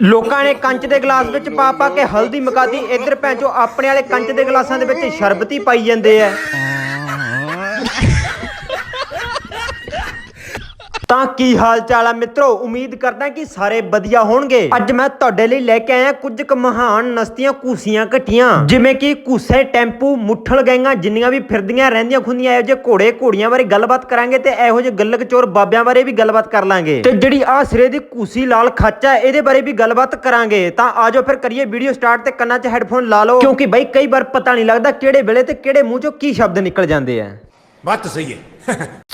ਲੋਕਾਂ ਨੇ ਕੰਚ ਦੇ ਗਲਾਸ ਵਿੱਚ ਪਾ ਪਾ ਕੇ ਹਲਦੀ ਮਕਾਤੀ ਇੱਧਰ ਪੈਂਚੋ ਆਪਣੇ ਵਾਲੇ ਕੰਚ ਦੇ ਗਲਾਸਾਂ ਦੇ ਵਿੱਚ ਸ਼ਰਬਤੀ ਪਾਈ ਜਾਂਦੇ ਆ। ਤਾਂ ਕੀ ਹਾਲ ਚਾਲ ਆ ਮਿੱਤਰੋ? ਉਮੀਦ ਕਰਦਾ ਕਿ ਸਾਰੇ ਵਧੀਆ ਹੋਣਗੇ। ਅੱਜ ਮੈਂ ਤੁਹਾਡੇ ਲਈ ਲੈ ਕੇ ਆਇਆ ਕੁਝ ਕੁ ਮਹਾਨ ਨਸਤੀਆਂ, ਕੂਸੀਆਂ ਘਟੀਆਂ ਜਿਵੇਂ ਕਿ ਕੂਸੇ, ਟੈਂਪੂ, ਮੁੱਠਲ ਗੈਂਗਾਂ ਜਿੰਨੀਆਂ ਵੀ ਫਿਰਦੀਆਂ ਰਹਿੰਦੀਆਂ ਖੁੰਦੀਆਂ, ਇਹੋ ਜਿਹੇ ਘੋੜੇ, ਘੋੜੀਆਂ ਬਾਰੇ ਗੱਲਬਾਤ ਕਰਾਂਗੇ ਤੇ ਇਹੋ ਜਿਹੇ ਗੱਲਕ ਚੋਰ ਬਾਬਿਆਂ ਬਾਰੇ ਵੀ ਗੱਲਬਾਤ ਕਰ ਲਾਂਗੇ। ਤੇ ਜਿਹੜੀ ਆ ਸਿਰੇ ਦੀ ਕੂਸੀ ਲਾਲ ਖਾਚਾ ਇਹਦੇ ਬਾਰੇ ਵੀ ਗੱਲਬਾਤ ਕਰਾਂਗੇ। ਤਾਂ ਆਜੋ ਫਿਰ ਕਰੀਏ ਵੀਡੀਓ ਸਟਾਰਟ ਤੇ ਕੰਨਾਂ 'ਚ ਹੈੱਡਫੋਨ ਲਾ ਲਓ। ਕਿਉਂਕਿ ਬਈ, ਕਈ ਵਾਰ ਪਤਾ ਨਹੀਂ ਲੱਗਦਾ ਕਿਹੜੇ ਵੇਲੇ ਤੇ ਕਿਹੜੇ ਮੂੰਹ 'ਚੋਂ ਕੀ ਸ਼ਬਦ ਨਿਕਲ ਜਾਂਦੇ ਆ। ਬਾਤ ਸਹੀ ਹੈ।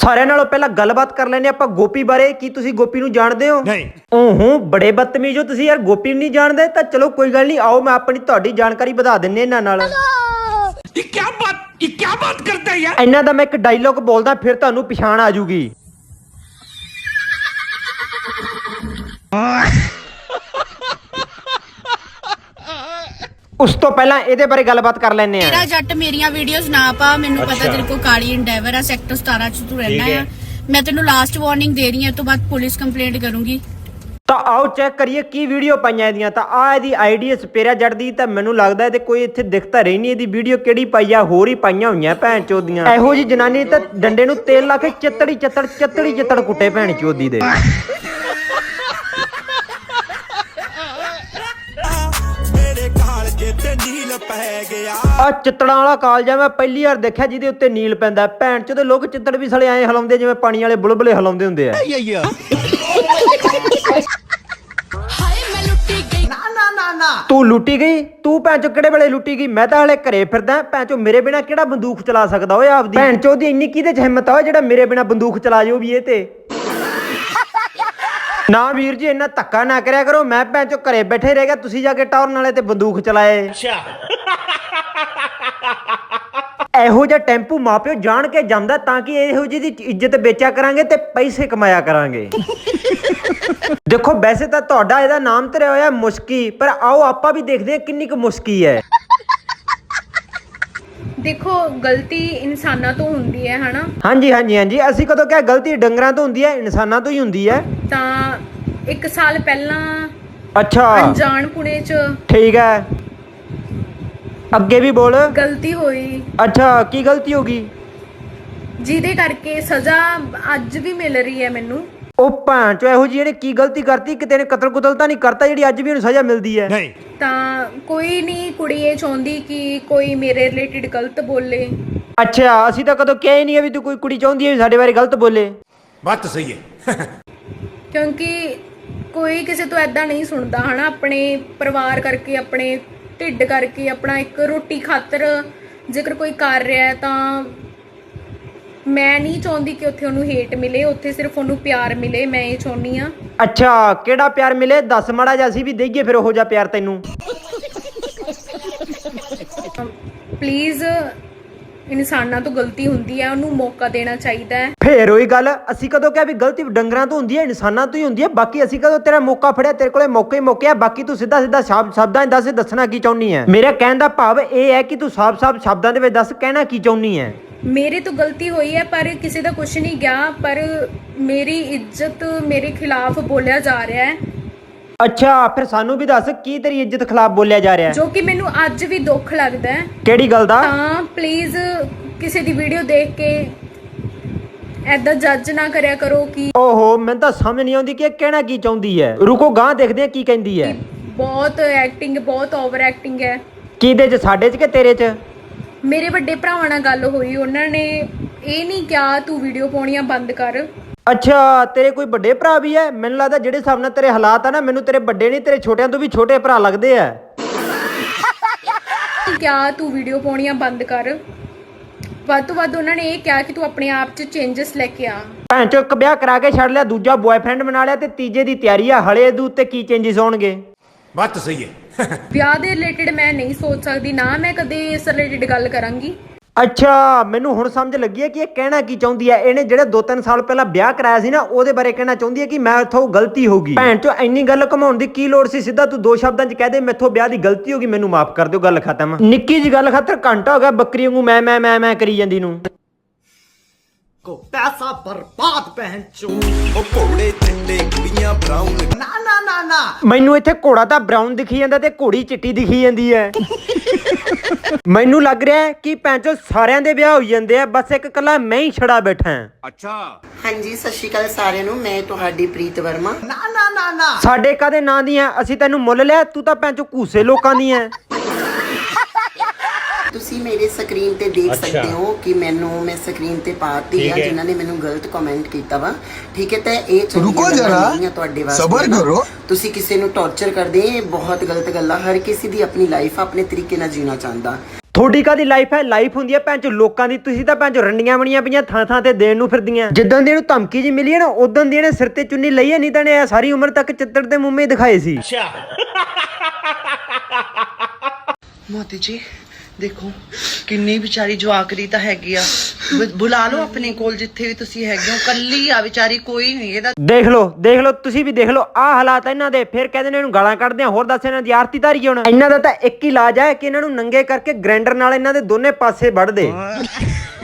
ਸਾਰਿਆਂ ਨਾਲੋਂ ਪਹਿਲਾਂ ਗੱਲਬਾਤ ਕਰ ਲੈਂਦੇ ਆਪਾਂ ਗੋਪੀ ਬਾਰੇ ਕੀ ਤੁਸੀਂ ਗੋਪੀ ਨੂੰ ਜਾਣਦੇ ਹੋ? ਨਹੀਂ। ਓਹੋ ਬੜੇ ਬਦਤਮੀਜ਼ ਹੋ ਤੁਸੀਂ ਯਾਰ ਗੋਪੀ ਨੂੰ ਨਹੀਂ ਜਾਣਦੇ ਤਾਂ ਚਲੋ ਕੋਈ ਗੱਲ ਨਹੀਂ ਆਓ ਮੈਂ ਆਪਣੀ ਤੁਹਾਡੀ ਜਾਣਕਾਰੀ ਵਧਾ ਦਿੰਨੇ ਇਹਨਾਂ ਨਾਲ। ਇਹ ਕੀ ਬਾਤ ਇਹ ਕੀ ਬਾਤ ਕਰਤਾ ਹੈ ਯਾਰ? ਇਹਨਾਂ ਦਾ ਮੈਂ ਇੱਕ ਡਾਇਲੋਗ ਬੋਲਦਾ ਫਿਰ ਤੁਹਾਨੂੰ ਪਛਾਣ ਆ ਜੂਗੀ ਉਸ ਤੋਂ ਪਹਿਲਾਂ ਇਹਦੇ ਬਾਰੇ ਗੱਲਬਾਤ ਕਰ ਲੈਂਦੇ ਆ ਮੇਰਾ ਜੱਟ ਮੇਰੀਆਂ ਵੀਡੀਓਜ਼ ਨਾ ਪਾ ਮੈਨੂੰ ਪਤਾ ਤੇਰੇ ਕੋ ਕਾਲੀ ਇੰਡੈਵਰ ਆ ਸੈਕਟਰ 17 ਚ ਤੂੰ ਰਹਿਣਾ ਆ। ਮੈਂ ਤੈਨੂੰ ਲਾਸਟ ਵਾਰਨਿੰਗ ਦੇ ਰਹੀ ਹਾਂ ਇਹ ਤੋਂ ਬਾਅਦ ਪੁਲਿਸ ਕੰਪਲੇਂਟ ਕਰੂੰਗੀ। ਤਾਂ ਆਓ ਚੈੱਕ ਕਰੀਏ ਕੀ ਵੀਡੀਓ ਪਾਈਆਂ ਇਹਦੀਆਂ। ਤਾਂ ਆ ਇਹਦੀ ਆਈਡੀ ਹੈ ਸਪੇਰਾ ਜੜ ਦੀ ਤਾਂ ਮੈਨੂੰ ਲੱਗਦਾ ਤੇ ਕੋਈ ਇੱਥੇ ਦਿਖਤਾ ਰਹੀ ਨਹੀਂ ਇਹਦੀ ਵੀਡੀਓ ਕਿਹੜੀ ਪਾਈ ਆ ਹੋਰ ਹੀ ਪਾਈਆਂ ਹੋਈਆਂ ਭੈਣ ਚੋਦੀਆਂ। ਇਹੋ ਜੀ ਜਨਾਨੀ ਤਾਂ ਡੰਡੇ ਨੂੰ ਤੇਲ ਲਾ ਕੇ ਚੱਤੜੀ ਚੱਤੜ ਚੱਤੜੀ ਚੱਤੜ ਕੁੱਟੇ ਭੈਣ ਚੋਦੀ ਦੇ। ਆ ਚਿੱਤੜਾਂ ਵਾਲਾ ਕਾਲਜਾ ਮੈਂ ਪਹਿਲੀ ਵਾਰ ਦੇਖਿਆ ਜਿਹਦੇ ਉੱਤੇ ਨੀਲ ਪੈਂਦਾ। ਭੈਣ ਚੋਦੇ ਲੋਕ ਚਿੱਤੜ ਵੀ ਸਲੇ ਐਂ ਹਲਾਉਂਦੇ ਜਿਵੇਂ ਪਾਣੀ ਵਾਲੇ ਬੁਲਬੁਲੇ ਹਲਾਉਂਦੇ ਹੁੰਦੇ ਆ। ਹਾਏ ਮੈਂ ਲੁੱਟੀ ਗਈ ਤੂੰ ਲੁੱਟੀ ਗਈ? ਤੂੰ ਭੈਣ ਚੋ ਕਿਹੜੇ ਵੇਲੇ ਲੁੱਟੀ ਗਈ? ਮੈਂ ਤਾਂ ਹਲੇ ਘਰੇ ਫਿਰਦਾ। ਭੈਣ ਚੋ ਮੇਰੇ ਬਿਨਾ ਕਿਹੜਾ ਬੰਦੂਕ ਚਲਾ ਸਕਦਾ ਓਏ ਆਪਦੀ? ਭੈਣ ਚੋ ਦੀ ਇੰਨੀ ਕਿਹਦੇ ਚ ਹਿੰਮਤ ਆ ਓਏ ਜਿਹੜਾ ਮੇਰੇ ਬਿਨਾ ਬੰਦੂਕ ਚਲਾ ਜਾਓ ਵੀ ਇਹ ਤੇ? ਨਾ ਵੀਰ ਜੀ ਇੰਨਾ ਧੱਕਾ ਨਾ ਕਰਿਆ ਕਰੋ। ਮੈਂ ਭੈਣ ਚੋ ਘਰੇ ਬੈਠੇ ਰਹਿ ਗਿਆ। ਤੁਸੀਂ ਜਾ ਕੇ ਟੌਰਨ ਵਾਲੇ ਤੇ ਬੰਦੂਕ ਚਲਾਏ। ਇਹੋ ਜਿਹਾ ਟੈਂਪੂ ਮਾਪਿਓ ਜਾਣ ਕੇ ਜਾਂਦਾ ਤਾਂ ਕਿ ਇਹੋ ਜਿਹੀ ਦੀ ਇੱਜ਼ਤ ਵੇਚਿਆ ਕਰਾਂਗੇ ਤੇ ਪੈਸੇ ਕਮਾਇਆ ਕਰਾਂਗੇ। ਦੇਖੋ ਵੈਸੇ ਤਾਂ ਤੁਹਾਡਾ ਇਹਦਾ ਨਾਮ ਧਰਿਆ ਹੋਇਆ ਮੁਸ਼ਕੀ ਪਰ ਆਓ ਆਪਾਂ ਵੀ ਦੇਖਦੇ ਹਾਂ ਕਿੰਨੀ ਕੁ ਮੁਸ਼ਕੀ ਹੈ। ਦੇਖੋ ਗਲਤੀ ਇਨਸਾਨਾਂ ਤੋਂ ਹੁੰਦੀ ਹੈ ਹਨਾ? ਹਾਂਜੀ ਹਾਂਜੀ ਹਾਂਜੀ। ਅਸੀਂ ਕਦੋਂ ਕਿਹਾ ਗਲਤੀ ਡੰਗਰਾਂ ਤੋਂ ਹੁੰਦੀ ਹੈ ਇਨਸਾਨਾਂ ਤੋਂ ਹੀ ਹੁੰਦੀ ਹੈ। ਤਾਂ ਇੱਕ ਸਾਲ ਪਹਿਲਾਂ ਅੱਛਾ। ਅਣਜਾਣ ਪੁਣੇ 'ਚ ਠੀਕ ਹੈ। ਅੱਗੇ ਵੀ ਬੋਲ। ਗਲਤੀ ਹੋਈ। ਅੱਛਾ ਕੀ ਗਲਤੀ ਹੋ ਗਈ? ਜਿਹਦੇ ਕਰਕੇ ਸਜ਼ਾ ਅੱਜ ਵੀ ਮਿਲ ਰਹੀ ਹੈ ਮੈਨੂੰ। ਉਹ ਭਾਂ ਚੋ ਇਹੋ ਜਿਹੀ ਇਹਨੇ ਕੀ ਗਲਤੀ ਕਰਤੀ? ਕਿਤੇ ਨੇ ਕਤਲ ਕੁਤਲ ਤਾਂ ਨਹੀਂ ਕਰਤਾ ਜਿਹੜੀ ਅੱਜ ਵੀ ਉਹਨੂੰ ਸਜ਼ਾ ਮਿਲਦੀ ਹੈ। ਨਹੀਂ। ਤਾਂ ਕੋਈ ਨਹੀਂ ਕੁੜੀ ਇਹ ਚਾਹੁੰਦੀ ਕਿ ਕੋਈ ਮੇਰੇ ਰਿਲੇਟਡ ਗਲਤ ਬੋਲੇ। ਅੱਛਾ ਅਸੀਂ ਤਾਂ ਕਦੋਂ ਕਿਹਾ ਹੀ ਨਹੀਂ ਹੈ ਵੀ ਤੂੰ ਕੋਈ ਕੁੜੀ ਚਾਹੁੰਦੀ ਹੈ ਵੀ ਸਾਡੇ ਬਾਰੇ ਗਲਤ ਬੋਲੇ। ਬਾਤ ਸਹੀ ਹੈ। ਕਿਉਂਕਿ ਕੋਈ ਕਿਸੇ ਤੋਂ ਐਦਾਂ ਨਹੀਂ ਸੁਣਦਾ ਹਨਾ? ਆਪਣੇ ਪਰਿਵਾਰ ਕਰਕੇ ਆਪਣੇ ਢਿੱਡ ਕਰਕੇ ਆਪਣਾ ਇੱਕ ਰੋਟੀ ਖਾਤਰ ਜੇਕਰ ਕੋਈ ਕਰ ਰਿਹਾ ਹੈ ਤਾਂ ਮੈਂ ਨਹੀਂ ਚਾਹੁੰਦੀ ਕਿ ਉੱਥੇ ਉਹਨੂੰ ਹੇਟ ਮਿਲੇ ਉੱਥੇ ਸਿਰਫ ਉਹਨੂੰ ਪਿਆਰ ਮਿਲੇ ਮੈਂ ਇਹ ਚਾਹੁੰਦੀ ਆ ਅੱਛਾ ਕਿਹੜਾ ਪਿਆਰ ਮਿਲੇ? ਦੱਸ ਮਾੜਾ ਜਿਹਾ ਅਸੀਂ ਵੀ ਦੇਈਏ ਫਿਰ ਉਹੋ ਜਿਹਾ ਪਿਆਰ ਤੈਨੂੰ। ਪਲੀਜ਼ ਇਨਸਾਨਾਂ ਤੋਂ ਗਲਤੀ ਹੁੰਦੀ ਹੈ ਉਹਨੂੰ ਮੌਕਾ ਦੇਣਾ ਚਾਹੀਦਾ ਹੈ। ਫੇਰ ਉਹੀ ਗੱਲ ਅਸੀਂ ਕਦੋਂ ਕਿਹਾ ਵੀ ਗਲਤੀ ਡੰਗਰਾਂ ਤੋਂ ਹੁੰਦੀ ਹੈ ਇਨਸਾਨਾਂ ਤੋਂ ਹੀ ਹੁੰਦੀ ਹੈ ਬਾਕੀ ਅਸੀਂ ਕਦੋਂ ਤੇਰਾ ਮੌਕਾ ਫੜਿਆ ਤੇਰੇ ਕੋਲੇ ਮੌਕੇ ਹੀ ਮੌਕੇ ਆ ਬਾਕੀ ਤੂੰ ਸਿੱਧਾ ਸਿੱਧਾ ਸ਼ਬਦ ਸ਼ਬਦਾਂ 'ਚ ਦੱਸ ਦੱਸਣਾ ਕੀ ਚਾਹੁੰਨੀ ਹੈ? ਮੇਰਾ ਕਹਿਣ ਦਾ ਭਾਵ ਇਹ ਹੈ ਕਿ ਤੂੰ ਸਾਫ਼-ਸਾਫ਼ ਸ਼ਬਦਾਂ ਦੇ ਵਿੱਚ ਦੱਸ ਕਹਿਣਾ ਕੀ ਚਾਹੁੰਨੀ ਹੈ? ਮੇਰੇ ਤੋਂ ਗਲਤੀ ਹੋਈ ਹੈ ਪਰ ਕਿਸੇ ਦਾ ਕੁਝ ਨਹੀਂ ਗਿਆ ਪਰ ਮੇਰੀ ਇੱਜ਼ਤ ਮੇਰੇ ਖਿਲਾਫ ਬੋਲਿਆ ਜਾ ਰਿਹਾ ਹੈ। ਅੱਛਾ ਫਿਰ ਸਾਨੂੰ ਵੀ ਦੱਸ ਕੀ ਤੇਰੀ ਇੱਜ਼ਤ ਖਿਲਾਫ ਬੋਲਿਆ ਜਾ ਰਿਹਾ ਹੈ? ਜੋ ਕਿ ਮੈਨੂੰ ਅੱਜ ਵੀ ਦੁੱਖ ਲੱਗਦਾ ਹੈ। ਕਿਹੜੀ ਗੱਲ ਦਾ? ਤਾਂ ਪਲੀਜ਼ ਕਿਸੇ ਦੀ ਵੀਡੀਓ ਦੇਖ ਕੇ ਐਦਾਂ ਜੱਜ ਨਾ ਕਰਿਆ ਕਰੋ ਕਿ ਓਹੋ ਮੈਨੂੰ ਤਾਂ ਸਮਝ ਨਹੀਂ ਆਉਂਦੀ ਕਿ ਇਹ ਕਹਿਣਾ ਕੀ ਚਾਹੁੰਦੀ ਹੈ। ਰੁਕੋ ਗਾਂ ਦੇਖਦੇ ਆ ਕੀ ਕਹਿੰਦੀ ਹੈ। ਬਹੁਤ ਐਕਟਿੰਗ ਬਹੁਤ ਓਵਰ ਐਕਟਿੰਗ ਹੈ। ਕਿਹਦੇ 'ਚ ਸਾਡੇ 'ਚ ਕਿ ਤੇਰੇ 'ਚ? ਮੇਰੇ ਵੱਡੇ ਭਰਾਵਾਂ ਨਾਲ ਗੱਲ ਹੋਈ ਉਹਨਾਂ ਨੇ ਇਹ ਨਹੀਂ ਕਿਹਾ ਤੂੰ ਵੀਡੀਓ ਪਾਉਣੀਆਂ ਬੰਦ ਕਰ। ਅੱਛਾ ਤੇਰੇ ਕੋਈ ਵੱਡੇ ਭਰਾ ਵੀ ਹੈ ਮੈਨੂੰ ਲੱਗਦਾ ਜਿਹੜੇ ਹਿਸਾਬ ਨਾਲ ਤੇਰੇ ਹਾਲਾਤ ਆ ਨਾ ਮੈਨੂੰ ਤੇਰੇ ਵੱਡੇ ਨਹੀਂ ਤੇਰੇ ਛੋਟਿਆਂ ਤੋਂ ਵੀ ਛੋਟੇ ਭਰਾ ਲੱਗਦੇ ਆ ਕਿਹਾ ਤੂੰ ਵੀਡੀਓ ਪਾਉਣੀਆਂ ਬੰਦ ਕਰ? ਵੱਧ ਤੋਂ ਵੱਧ ਉਹਨਾਂ ਨੇ ਇਹ ਕਿਹਾ ਕਿ ਤੂੰ ਆਪਣੇ ਆਪ 'ਚ ਚੇਂਜਸ ਲੈ ਕੇ ਆ। ਭੈਣ ਚੋ ਇੱਕ ਵਿਆਹ ਕਰਾ ਕੇ ਛੱਡ ਲਿਆ ਦੂਜਾ ਬॉयਫ੍ਰੈਂਡ ਬਣਾ ਲਿਆ ਤੇ ਤੀਜੇ ਦੀ ਤਿਆਰੀ ਆ। ਹਲੇ ਇਹਦੇ ਉੱਤੇ ਕੀ ਚੇਂਜਸ ਹੋਣਗੇ ਬਾਤ ਸਹੀ ਹੈ ਵਿਆਹ ਦੇ ਰਿਲੇਟਡ ਮੈਂ ਨਹੀਂ ਸੋਚ ਸਕਦੀ ਨਾ ਮੈਂ ਕਦੇ ਇਸ ਰਿਲੇਟਡ ਗੱਲ ਕਰਾਂਗੀ। ਅੱਛਾ, ਮੈਨੂੰ ਹੁਣ ਸਮਝ ਲੱਗੀ ਹੈ ਕਿ ਇਹ ਕਹਿਣਾ ਕੀ ਚਾਹੁੰਦੀ ਹੈ? ਇਹਨੇ ਜਿਹੜਾ 2-3 ਸਾਲ ਪਹਿਲਾਂ ਵਿਆਹ ਕਰਾਇਆ ਸੀ ਨਾ, ਉਹਦੇ ਬਾਰੇ ਕਹਿਣਾ ਚਾਹੁੰਦੀ ਹੈ ਕਿ ਮੈਂ ਗਲਤੀ ਹੋ ਗਈ। ਭੈਣ ਚੋ ਇੰਨੀ ਗੱਲ ਘਮਾਉਣ ਦੀ ਕੀ ਲੋੜ ਸੀ? ਸਿੱਧਾ ਤੂੰ ਦੋ ਸ਼ਬਦਾਂ 'ਚ ਕਹਿ ਦੇ, ਮੈਥੋਂ ਵਿਆਹ ਦੀ ਗਲਤੀ ਹੋ ਗਈ, ਮੈਨੂੰ ਮਾਫ ਕਰ ਦਿਓ, ਗੱਲ ਖਤਮ। ਨਿੱਕੀ ਜੀ ਗੱਲ ਖਾਤਰ ਘੰਟਾ ਹੋ ਗਿਆ ਬੱਕਰੀ ਵਾਂਗੂ ਮੈਂ ਮੈਂ ਮੈਂ ਮੈਂ ਕਰੀ ਜਾਂਦੀ ਨੂੰ। पैसा बर्बाद पहन चो ਉਹ ਘੋੜੇ ਚਿੱਟੇ ਕੁੜੀਆਂ ਬਰਾਊਨ ना ना ना ना ਮੈਨੂੰ ਇੱਥੇ ਘੋੜਾ ਤਾਂ ਬਰਾਊਨ ਦਿਖੀ ਜਾਂਦਾ ਤੇ ਘੋੜੀ ਚਿੱਟੀ ਦਿਖੀ ਜਾਂਦੀ ਹੈ ਮੈਨੂੰ ਲੱਗ ਰਿਹਾ ਹੈ ਕਿ ਪੈਂਚੋ ਸਾਰਿਆਂ ਦੇ ਵਿਆਹ ਹੋਈ ਜਾਂਦੇ ਆ ਬਸ ਇੱਕ ਕੱਲਾ ਮੈਂ ਹੀ ਛੜਾ ਬੈਠਾ ਹਾਂ ਹਾਂਜੀ ਸਤਿ ਸ਼੍ਰੀ ਅਕਾਲ ਸਾਰਿਆਂ ਨੂੰ ਮੈਂ ਤੁਹਾਡੀ ਪ੍ਰੀਤ ਵਰਮਾ ना ना ना ना ਸਾਡੇ ਕਾਦੇ ਨਾਂ ਦੀਆਂ ਅਸੀਂ ਤੈਨੂੰ ਮੁੱਲ ਲਿਆ ਤੂੰ ਤਾਂ ਪੈਂਚੋ ਘੂਸੇ ਲੋਕਾਂ ਦੀ ਐ ਤੁਸੀਂ ਮੇਰੇ ਸਕਰੀਨ ਤੇ ਦੇਖ ਸਕਦੇ ਹੋ ਕਿ ਮੈਨੂੰ ਮੈਂ ਸਕਰੀਨ ਤੇ ਪਾਤੀ ਆ ਜਿਨ੍ਹਾਂ ਨੇ ਮੈਨੂੰ ਗਲਤ ਕਮੈਂਟ ਕੀਤਾ ਵਾ। ਠੀਕ ਹੈ ਤਾਂ ਇਹ ਰੁਕੋ ਜਰਾ ਤੁਹਾਡੇ ਵਾਸਤੇ ਸਬਰ ਕਰੋ। ਤੁਸੀਂ ਕਿਸੇ ਨੂੰ ਟੌਰਚਰ ਕਰਦੇ ਇਹ ਬਹੁਤ ਗਲਤ ਗੱਲ ਹਰ ਕਿਸੇ ਦੀ ਆਪਣੀ ਲਾਈਫ ਆਪਣੇ ਤਰੀਕੇ ਨਾਲ ਜੀਣਾ ਚਾਹੁੰਦਾ। ਤੁਹਾਡੀ ਕਾਦੀ ਲਾਈਫ ਹੈ? ਲਾਈਫ ਹੁੰਦੀ ਹੈ ਪੈਂਚੋ ਲੋਕਾਂ ਦੀ। ਤੁਸੀਂ ਤਾਂ ਪੈਂਚੋ ਰੰਡੀਆਂ ਬਣੀਆਂ ਪਈਆਂ ਥਾਂ ਥਾਂ ਤੇ ਦੇਣ ਨੂੰ ਫਿਰਦੀਆਂ। ਜਿੱਦਾਂ ਦੀ ਇਹਨੂੰ ਧਮਕੀ ਜੀ ਮਿਲੀ ਹੈ ਨਾ ਉਦੋਂ ਦੀ ਇਹਨੇ ਸਿਰ ਤੇ ਚੁੰਨੀ ਲਈ ਹੈ ਨਹੀਂ ਤਾਂ ਨੇ ਇਹ ਸਾਰੀ ਉਮਰ ਤੱਕ ਚਿੱਤੜ ਦੇ ਮੁੰਮੇ ਦਿਖਾਏ ਸੀ। ਮੋਤੀ ਜੀ ਦੇਖੋ ਕਿੰਨੀ ਵਿਚਾਰੀ ਜਵਾਕਰੀ ਤਾਂ ਹੈਗੀ ਆ। ਬੁ- ਬੁਲਾ ਲਓ ਆਪਣੇ ਕੋਲ ਜਿੱਥੇ ਵੀ ਤੁਸੀਂ ਹੈਗੇ ਹੋ। ਕੱਲੀ ਆ ਵਿਚਾਰੀ ਕੋਈ ਨਹੀਂ ਇਹਦਾ ਦੇਖ ਲਓ ਦੇਖ ਲਓ ਤੁਸੀਂ ਵੀ ਦੇਖ ਲਓ ਆਹ ਹਾਲਾਤ ਆ ਇਹਨਾਂ ਦੇ। ਫਿਰ ਕਹਿੰਦੇ ਨੇ ਇਹਨੂੰ ਗਾਲਾਂ ਕੱਢਦੇ ਆ ਹੋਰ ਦੱਸ ਇਹਨਾਂ ਦੀ ਆਰਤੀ ਧਾਰੀ ਹੁਣ? ਇਹਨਾਂ ਦਾ ਤਾਂ ਇੱਕ ਹੀ ਇਲਾਜ ਹੈ ਕਿ ਇਹਨਾਂ ਨੂੰ ਨੰਗੇ ਕਰਕੇ ਗ੍ਰਾਈਂਡਰ ਨਾਲ ਇਹਨਾਂ ਦੇ ਦੋਨੇ ਪਾਸੇ ਵੱਢ ਦੇ।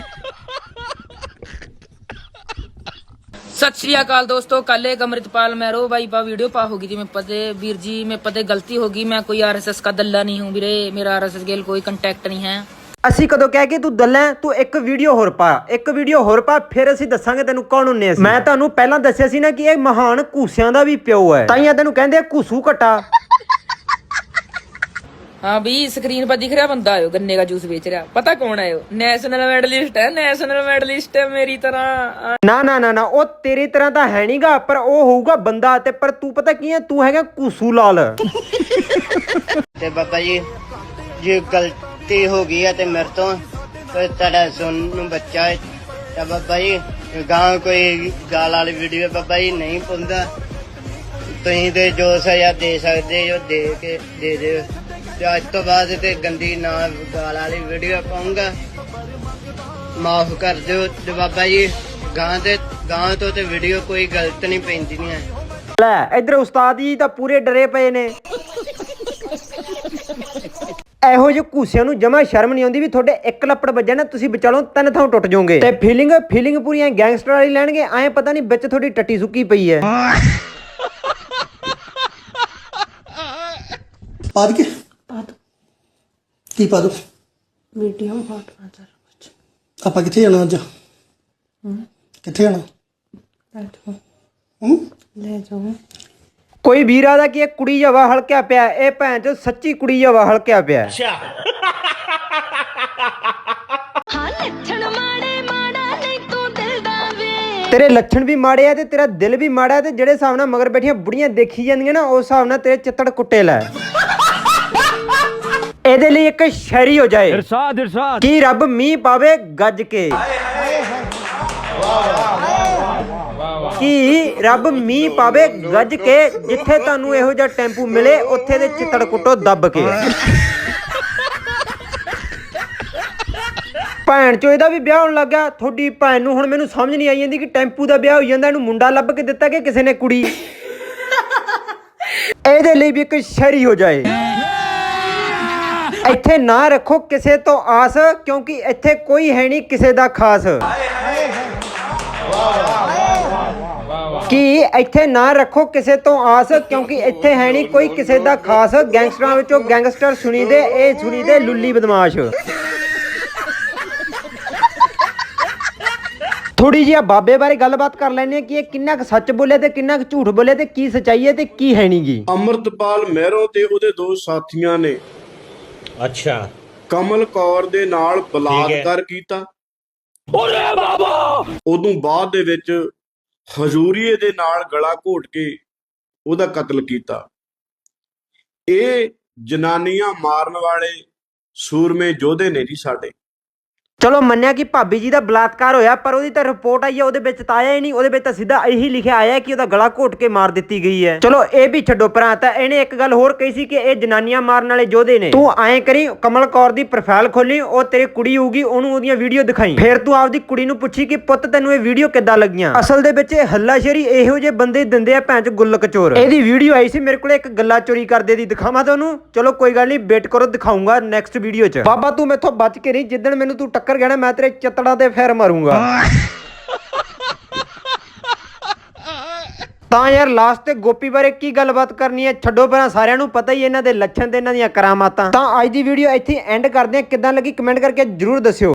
ਸਤਿ ਸ਼੍ਰੀ ਅਕਾਲ ਦੋਸਤੋ ਕੱਲ ਇੱਕ ਅਮਰਿਤਪਾਲ ਮੈਰੋ ਬਾਈ ਬਾ ਵੀਡੀਓ ਪਾ ਹੋਗੀ ਜੀ ਪਤੇ ਵੀਰ ਜੀ ਮੈਂ ਪਤੇ ਗਲਤੀ ਹੋ ਗਈ ਮੈਂ ਕੋਈ ਆਰਐਸਐਸ ਦਾ ਦੱਲਾ ਨਹੀਂ ਹੂੰ ਵੀਰੇ ਮੇਰਾ ਆਰਐਸਐਸ ਗੇਲ ਕੋਈ ਕੰਟੈਕਟ ਨਹੀਂ ਹੈ। ਅਸੀਂ ਕਦੋਂ ਕਹਿ ਕੇ ਤੂੰ ਦੱਲਾ ਤੂੰ ਇੱਕ ਵੀਡੀਓ ਹੋਰ ਪਾ ਇੱਕ ਵੀਡੀਓ ਹੋਰ ਪਾ ਫਿਰ ਅਸੀਂ ਦੱਸਾਂਗੇ ਤੈਨੂੰ ਕੌਣ ਹੁੰਨੇ ਅਸੀਂ। ਮੈਂ ਤੁਹਾਨੂੰ ਪਹਿਲਾਂ ਦੱਸਿਆ ਸੀ ਨਾ ਕਿ ਇਹ ਮਹਾਨ ਘੂਸਿਆਂ ਦਾ ਵੀ ਪਿਓ ਹੈ। ਤਾਂ ਹੀ ਤੈਨੂੰ ਕਹਿੰਦੇ ਘੂਸੂ ਘਟਾ। ਹਾਂ ਵੀ ਸਕਰੀਨ 'ਤੇ ਦਿਖ ਰਿਹਾ ਬੰਦਾ ਆਇਓ ਗੰਨੇ ਦਾ ਜੂਸ ਵੇਚ ਰਿਹਾ। ਪਤਾ ਕੌਣ ਆਇਓ? ਨੈਸ਼ਨਲ ਮੈਡਲਿਸਟ ਹੈ ਨੈਸ਼ਨਲ ਮੈਡਲਿਸਟ ਹੈ ਮੇਰੀ ਤਰ੍ਹਾਂ। ਨਾ ਨਾ ਨਾ ਨਾ ਉਹ ਤੇਰੀ ਤਰ੍ਹਾਂ ਤਾਂ ਹੈ ਨਹੀਂਗਾ ਪਰ ਉਹ ਹੋਊਗਾ ਬੰਦਾ ਤੇ ਪਰ ਤੂੰ ਪਤਾ ਕੀ ਹੈ? ਤੂੰ ਹੈਗਾ ਕੂਸੂ ਲਾਲ ਤੇ ਬਾਬਾ ਜੀ ਜੇ ਗਲਤੀ ਹੋ ਗਈ ਹੈ ਤੇ ਮੇਰੇ ਤੋਂ ਤੇ ਤੁਹਾਡਾ ਸੁਣ ਨੂੰ ਬੱਚਾ ਹੈ। ਤਾਂ ਬਾਬਾ ਜੀ ਗਾਂ ਕੋਈ ਗਾਲ ਵਾਲੀ ਵੀਡੀਓ ਬਾਬਾ ਜੀ ਨਹੀਂ ਪੁੰਦਾ। ਤੁਸੀਂ ਤੇ ਜੋ ਸਜ਼ਾ ਦੇ ਸਕਦੇ ਹੋ ਦੇ ਕੇ ਦੇ ਦਿਓ। ਤੇ ਅੱਜ ਤੋਂ ਬਾਅਦ ਤੇ ਗੰਦੀ ਨਾ ਗਾਲ ਵਾਲੀ ਵੀਡੀਓ ਪਾਉਂਗਾ। ਮਾਫ ਕਰ ਦਿਓ ਤੇ ਜੀ ਗਾਂ ਤੇ ਗਾਂ ਤੋਂ ਤੇ ਵੀਡੀਓ ਕੋਈ ਗਲਤ ਨਹੀਂ ਪੈਂਦੀ ਨਹੀਂ ਲੈ ਇਧਰ ਉਸਤਾਦ ਜੀ ਤਾਂ ਪੂਰੇ ਡਰੇ ਪਏ ਨੇ। ਇਹੋ ਜਿਹੇ ਘੂਸਿਆਂ ਨੂੰ ਜਮਾ ਸ਼ਰਮ ਨਹੀਂ ਆਉਂਦੀ ਵੀ ਤੁਹਾਡੇ ਇੱਕ ਲੱਪੜ ਵੱਜਿਆ ਨਾ ਤੁਸੀਂ ਵਿਚਾਲੋਂ ਤਿੰਨ ਥਾਂ ਟੁੱਟ ਜਾਓਗੇ। ਤੇ ਫੀਲਿੰਗ ਫੀਲਿੰਗ ਪੂਰੀ ਐ ਗੈਂਗਸਟਰ ਵਾਲੀ ਲੈਣਗੇ ਐ ਪਤਾ ਨਹੀਂ ਵਿੱਚ ਤੁਹਾਡੀ ਟੱਟੀ ਸੁੱਕੀ ਪਈ ਐ ਆਦਿ ਕੇ ਕੀ ਪਾ ਦੋ? ਮੀਡੀਅਮ ਹੌਟ ਮਟਰ ਕੁਝ ਆਪਾਂ ਕਿੱਥੇ ਜਾਣਾ ਅੱਜ? ਕਿੱਥੇ ਜਾਣਾ? ਹੂੰ? ਲੈ ਜਾਓ। ਕੋਈ ਵੀਰਾ ਦਾ ਕੀ ਇਹ ਕੁੜੀ ਜਵਾ ਹਲਕਿਆ ਪਿਆ? ਇਹ ਭੈਣ ਚ ਸੱਚੀ ਕੁੜੀ ਜਵਾ ਹਲਕਿਆ ਪਿਆ। ਤੇਰੇ ਲੱਛਣ ਵੀ ਮਾੜੇ ਆ ਤੇ ਤੇਰਾ ਦਿਲ ਵੀ ਮਾੜਾ ਤੇ ਜਿਹੜੇ ਹਿਸਾਬ ਨਾਲ ਮਗਰ ਬੈਠੀਆਂ ਬੁੜੀਆਂ ਦੇਖੀ ਜਾਂਦੀਆਂ ਨਾ ਉਸ ਹਿਸਾਬ ਨਾਲ ਤੇਰੇ ਚਿੱਤੜ ਕੁੱਟੇ ਲੈ। ਇਹਦੇ ਲਈ ਇੱਕ ਸ਼ੈਰੀ ਹੋ ਜਾਏ। ਇਰਸ਼ਾਦ ਇਰਸ਼ਾਦ। ਕੀ ਰੱਬ ਮੀਂਹ ਪਾਵੇ ਗੱਜ ਕੇ। ਕੀ ਰੱਬ ਮੀਂਹ ਪਾਵੇ ਗੱਜ ਕੇ ਜਿੱਥੇ ਤੁਹਾਨੂੰ ਇਹੋ ਜਿਹਾ ਟੈਂਪੂ ਮਿਲੇ ਉੱਥੇ ਦੇ ਚਿੱਤੜ ਕੁੱਟੋ ਦੱਬ ਕੇ। ਭੈਣ ਚੋ ਇਹਦਾ ਵੀ ਵਿਆਹ ਹੋਣ ਲੱਗਾ ਤੁਹਾਡੀ ਭੈਣ ਨੂੰ ਹੁਣ ਮੈਨੂੰ ਸਮਝ ਨਹੀਂ ਆਈ ਜਾਂਦੀ ਕਿ ਟੈਂਪੂ ਦਾ ਵਿਆਹ ਹੋਈ ਜਾਂਦਾ ਇਹਨੂੰ ਮੁੰਡਾ ਲੱਭ ਕੇ ਦਿੱਤਾ ਕਿ ਕਿਸੇ ਨੇ ਕੁੜੀ? ਇਹਦੇ ਲਈ ਵੀ ਇੱਕ ਸ਼ਰੀ ਹੋ ਜਾਏ। ਇੱਥੇ ਨਾ ਰੱਖੋ ਕਿਸੇ ਤੋਂ ਆਸ, ਕਿਉਂਕਿ ਇੱਥੇ ਕੋਈ ਹੈ ਨਹੀਂ ਕਿਸੇ ਦਾ ਖਾਸ। ਕੀ ਇੱਥੇ ਨਾ ਰੱਖੋ ਕਿਸੇ ਤੋਂ ਆਸ, ਕਿਉਂਕਿ ਇੱਥੇ ਹੈ ਨਹੀਂ ਕੋਈ ਕਿਸੇ ਦਾ ਖਾਸ। ਗੈਂਗਸਟਰਾਂ ਵਿੱਚੋਂ ਗੈਂਗਸਟਰ ਸੁਣੀਦੇ, ਇਹ ਸੁਣੀਦੇ ਲੁੱਲੀ ਬਦਮਾਸ਼। ਥੋੜੀ ਜਿਹੀ ਬਾਬੇ ਬਾਰੇ ਗੱਲਬਾਤ ਕਰ ਲੈਣੇ ਆ ਕਿ ਇਹ ਕਿੰਨਾ ਕੁ ਸੱਚ ਬੋਲੇ ਤੇ ਕਿੰਨਾ ਕੁ ਝੂਠ ਬੋਲੇ ਤੇ ਕੀ ਸਚਾਈ ਹੈ ਤੇ ਕੀ ਹੈ ਨਹੀਂਗੀ ਅਮਰਤਪਾਲ ਮਹਿਰੋ ਤੇ ਉਹਦੇ ਦੋ ਸਾਥੀਆਂ ਨੇ ਅੱਛਾ। ਕਮਲ ਕੌਰ ਦੇ ਨਾਲ ਬਲਾਤਕਾਰ ਕੀਤਾ ਓਰੇ ਬਾਬਾ ਉਦੋਂ ਬਾਅਦ ਦੇ ਵਿੱਚ ਹਜ਼ੂਰੀਏ ਦੇ ਨਾਲ ਗਲਾ ਘੋਟ ਕੇ ਉਹਦਾ ਕਤਲ ਕੀਤਾ। ਇਹ ਜਨਾਨੀਆਂ ਮਾਰਨ ਵਾਲੇ ਸੂਰਮੇ ਯੋਧੇ ਨੇ ਜੀ ਸਾਡੇ। ਚਲੋ ਮੰਨਿਆ ਕਿ ਭਾਬੀ ਜੀ ਦਾ ਬਲਾਤਕਾਰ ਹੋਇਆ, ਪਰ ਉਹਦੀ ਤਾਂ ਰਿਪੋਰਟ ਆਈ ਹੈ, ਉਹਦੇ ਵਿੱਚ ਤਾਂ ਆਇਆ ਹੀ ਨਹੀਂ, ਉਹਦੇ ਵਿੱਚ ਤਾਂ ਸਿੱਧਾ ਇਹੀ ਲਿਖਿਆ ਆਇਆ ਕਿ ਉਹਦਾ ਗਲਾ ਘੋਟ ਕੇ ਮਾਰ ਦਿੱਤੀ ਗਈ ਹੈ। ਚਲੋ ਇਹ ਵੀ ਛੱਡੋ ਪਰਾਂ ਤਾਂ ਇਹਨੇ ਇੱਕ ਗੱਲ ਹੋਰ ਕਹੀ ਸੀ ਕਿ ਇਹ ਜਨਾਨੀਆਂ ਮਾਰਨ ਵਾਲੇ ਯੋਧੇ ਨੇ। ਤੂੰ ਐਂ ਕਰੀ, ਕਮਲ ਕੌਰ ਦੀ ਪ੍ਰੋਫਾਈਲ ਖੋਲੀ ਉਹ ਤੇਰੀ ਕੁੜੀ ਹੋਊਗੀ, ਉਹਨੂੰ ਉਹਦੀਆਂ ਵੀਡੀਓ ਦਿਖਾਈ। ਫਿਰ ਤੂੰ ਆਪਦੀ ਕੁੜੀ ਨੂੰ ਪੁੱਛੀ ਕਿ ਪੁੱਤ ਤੈਨੂੰ ਇਹ ਵੀਡੀਓ ਕਿੱਦਾਂ ਲੱਗੀਆਂ? ਅਸਲ ਦੇ ਵਿੱਚ ਇਹ ਹੱਲਾਸ਼ੇਰੀ ਇਹੋ ਜਿਹੇ ਬੰਦੇ ਦਿੰਦੇ ਆ ਭੈਣ ਚ ਗੁੱਲ ਕਚੋਰ ਇਹਦੀ ਵੀਡੀਓ ਆਈ ਸੀ, ਮੇਰੇ ਕੋਲੇ ਇੱਕ ਗੱਲਾ ਚੋਰੀ ਕਰਦੇ ਦੀ, ਦਿਖਾਵਾਂ ਤੁਹਾਨੂੰ? ਚਲੋ ਕੋਈ ਗੱਲ ਨਹੀਂ, ਵੇਟ ਕਰੋ ਦਿਖਾਉਂਗਾ ਨੈਕਸਟ ਵੀਡੀਓ ਚ। ਬਾਬਾ ਤੂੰ ਮੈਥੋਂ ਬਚ ਕੇ ਨਹੀਂ ਜਿੱਦਣ ਮੈਨੂੰ ਤੂੰ ਟੱਕਰ ਗਿਆ ਮੈਂ ਤੇਰੇ ਚਿੱਤੜਾਂ ਤੇ ਫੇਰ ਮਾਰੂੰਗਾ। ਤਾਂ ਯਾਰ ਲਾਸਟ ਤੇ ਗੋਪੀ ਬਾਰੇ ਕੀ ਗੱਲਬਾਤ ਕਰਨੀ ਹੈ? ਛੱਡੋ ਪਹਿਲਾਂ ਸਾਰਿਆਂ ਨੂੰ, ਪਤਾ ਹੀ ਇਹਨਾਂ ਦੇ ਲੱਛਣ ਤੇ ਇਹਨਾਂ ਦੀਆਂ ਕਰਾਮਾਤਾਂ। ਤਾਂ ਅੱਜ ਦੀ ਵੀਡੀਓ ਇੱਥੇ ਐਂਡ ਕਰਦੇ ਹਾਂ। ਕਿੱਦਾਂ ਲੱਗੀ? ਕਮੈਂਟ ਕਰਕੇ ਜਰੂਰ ਦੱਸਿਓ।